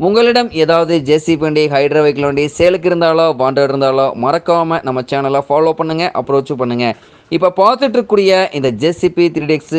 உங்களிடம் ஏதாவது ஜேசிபி வண்டி ஹைட்ரா வெஹிக்கிள் வண்டி சேலுக்கு இருந்தாலோ பாண்டட் இருந்தாலோ மறக்காமல் நம்ம சேனலை ஃபாலோ பண்ணுங்கள் அப்ரோச்சும் பண்ணுங்கள் இப்போ பார்த்துட்டு இருக்கக்கூடிய இந்த ஜெஸ்சிபி த்ரீ டெக்ஸ்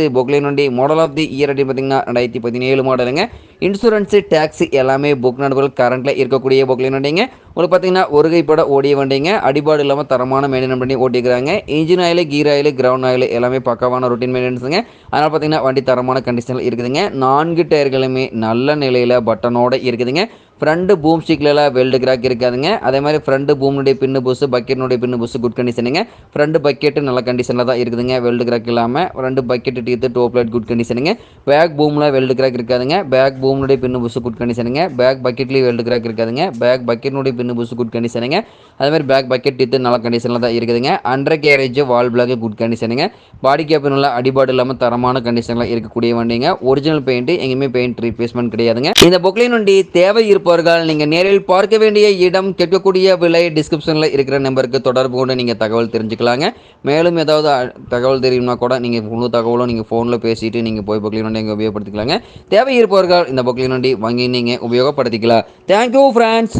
வண்டி மாடல் ஆஃப் தி இயர் அப்படின்னு பார்த்தீங்கன்னா ரெண்டாயிரத்தி பதினேழு மாடலுங்க இன்சூரன்ஸு டேக்ஸி எல்லாமே புக் நடுவில் கரண்ட்டில் இருக்கக்கூடிய பொக்லின் வண்டிங்க உங்களுக்கு பார்த்தீங்கன்னா ஒரு கைப்பட ஓடிய வண்டிங்க. அடிபாடு இல்லாமல் தரமான மெயின்டைன் பண்ணி ஓட்டிக்கிறாங்க. Engine oil gear oil ground oil எல்லாமே பக்காவான ரொட்டீன் மெயின்டெனன்ஸுங்க அதனால் பார்த்தீங்கன்னா வண்டி தரமான கண்டிஷனில் இருக்குதுங்க. நான்கு டயர்களுமே நல்ல நிலையில் பட்டனோட இருக்குதுங்க. ஃப்ரண்ட் பூம் ஸ்டிக்லலாம் வெல்டு கிராக் இருக்காதுங்க. அதே மாதிரி ஃப்ரண்ட் பூம்னுடைய பின்னு புஸ் பக்கெட்னுடைய பின்னு புஸ் குட் கண்டிஷனுங்க ஃப்ரண்ட் பக்கெட்டு நல்ல கண்டிஷனில் தான் இருக்குதுங்க வெல்டு கிராக் இல்லாமல் front bucket teeth top light good கண்டிஷனுங்க back பூமில் வெல்டு கிராக் இருக்காதுங்க. பேக் பூம்னுடைய பின்னு புஸ் குட் கண்டிஷனுங்க பேக் பக்கெட்லேயும் வெல்டு கிராக் இருக்காதுங்க. பேக் பக்கெட்னுடைய பின்னு புஸ் குட் கண்டிஷனுங்க அதே மாதிரி பேக் பக்கெட் டீத்து நல்ல கண்டிஷனில் தான் இருக்குதுங்க. Undercarriage valve block good கண்டிஷனுங்க பாடி கேப் நல்லா அடிபாடு இல்லாமல் தரமான கண்டிஷனில் இருக்கக்கூடிய வண்டிங்க. ஒரிஜினல் பெயிண்ட் எங்கேயுமே பெயிண்ட் ரீப்ளேஸ்மெண்ட் கிடையாதுங்க. இந்த பொக்லின் வண்டி தேவை இருப்பவர்கள் நீங்கள் நேரில் பார்க்க வேண்டிய இடம் கேட்கக்கூடிய விலை டிஸ்கிரிப்ஷனில் இருக்கிற நம்பருக்கு தொடர்பு கொண்டு நீங்கள் தகவல் தெரிஞ்சுக்கலாங்க. மேலும் ஏதாவது தகவல் தெரியும்னா கூட நீங்கள் முழு தகவலும் நீங்கள் ஃபோனில் பேசிட்டு நீங்கள் போய் பொக்லின் வண்டி இங்கே உபயோகப்படுத்திக்கலாங்க. தேவை இருப்பவர்கள் இந்த பொக்லின் வண்டி வாங்கி நீங்கள் உபயோகப்படுத்திக்கலாம். Thank you friends